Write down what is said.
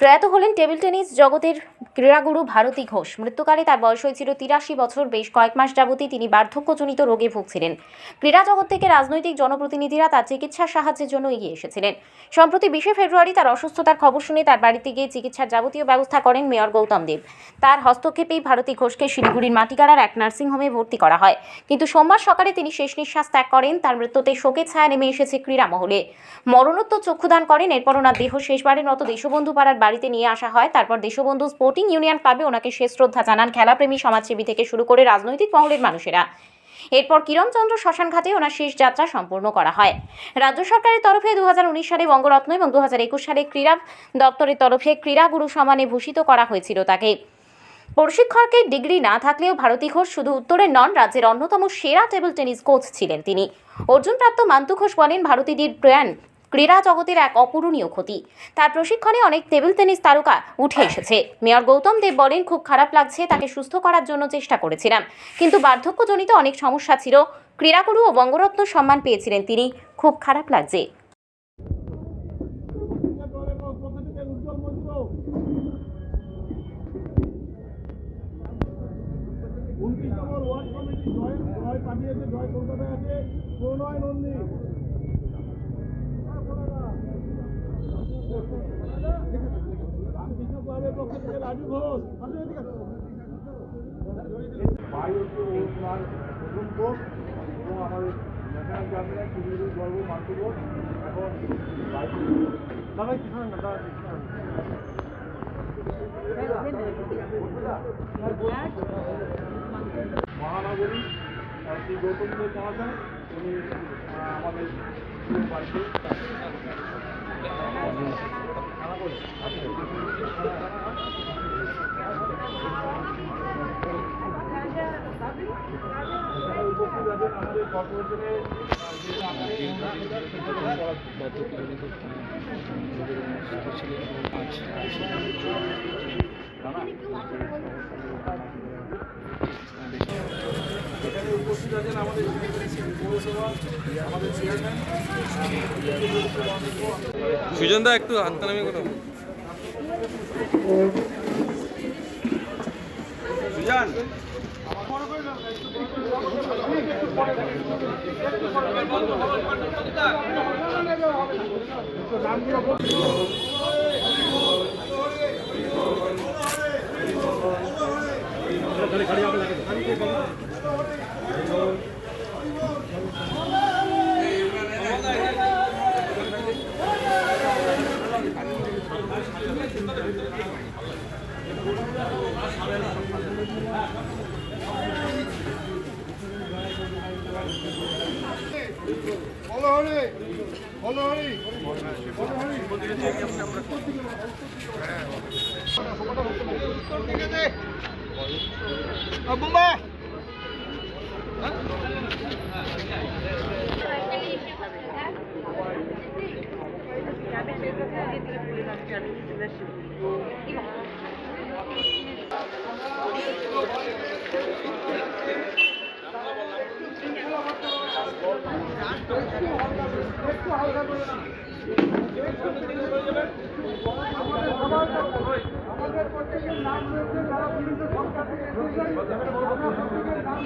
প্রয়াত হলেন table tennis জগতের ক্রীড়াগুরু ভারতী ঘোষ। মৃত্যুকালে তার বয়স হয়েছিল তিরাশি বছর। বেশ কয়েক মাস যাবতই তিনি বার্ধক্যজনিত রোগে ভুগছিলেন। ক্রীড়া জগৎ থেকে রাজনৈতিক জনপ্রতিনিধিরা তার চিকিৎসার সাহায্যের জন্য এগিয়ে এসেছিলেন। সম্প্রতি বিশে ফেব্রুয়ারি তার অসুস্থতার খবর শুনে তার বাড়িতে গিয়ে চিকিৎসার যাবতীয় ব্যবস্থা করেন মেয়র গৌতম দেব। তার হস্তক্ষেপেই ভারতী ঘোষকে শিলিগুড়ির মাটিগাড়ার এক নার্সিংহোমে ভর্তি করা হয়। কিন্তু সোমবার সকালে তিনি শেষ নিঃশ্বাস ত্যাগ করেন। তার মৃত্যুতে শোকের ছায়া নেমে এসেছে ক্রীড়া মহলে। মরণোত্তর চক্ষুদান করেন। এরপর ওনার দেহ শেষবারের মতো দেশবন্ধু পাড়ার বাড়িতে নিয়ে আসা হয়। তারপর দেশবন্ধু স্পোর্টিং ইউনিয়ন ক্লাবে ওনাকে শেষ শ্রদ্ধা জানান। খেলাপ্রেমী, সমাজসেবী থেকে শুরু করে রাজনৈতিক মহলের মানুষেরা। এরপর কিরণচন্দ্র শ্মশানঘাটে ওনার শেষ যাত্রা সম্পূর্ণ করা হয়। রাজ্য সরকারের তরফে দুহাজার উনিশ সালে বঙ্গরত্ন এবং দুহাজার একুশ সালে ক্রীড়া দপ্তরের তরফে ক্রীড়াগুরু সমানে ভূষিত করা হয়েছিল তাকে। প্রশিক্ষকের ডিগ্রি না থাকলেও ভারতী ঘোষ শুধু উত্তরের নন, রাজ্যের অন্যতম সেরা টেবিল টেনিস কোচ ছিলেন তিনি। অর্জুনপ্রাপ্ত মান্তু ঘোষ বলেন, ভারতীদের প্রয়াণ ক্রীড়া জগতের এক অপূরণীয় ক্ষতি। তার প্রশিক্ষণে অনেক টেবিল টেনিস তারকা উঠে এসেছে। মেয়র গৌতম দেব বলেন, খুব খারাপ লাগছে, তাকে সুস্থ করার জন্য চেষ্টা করেছিলাম। কিন্তু বার্ধক্যজনিত অনেক সমস্যা ছিল। ক্রীড়াগুরু ও বঙ্গরত্ন সম্মান পেয়েছিলেন তিনি। খুব খারাপ লাগছে। জয় কলকাতায় আছে, প্রণয় নন্দী। মহানগরী শ্রী গৌতম দেব মহাশয় উনি আমাদের এখানে উপস্থিত আছেন আমাদের পৌরসভা আমাদের চেয়ারম্যান সুজন দা একটু হাতটা নামিয়ে করো সুজান বলো হরি বলো হরি আমাদের প্রত্যেকের নাম রয়েছে যারা বিভিন্ন সংখ্যা থেকে নাম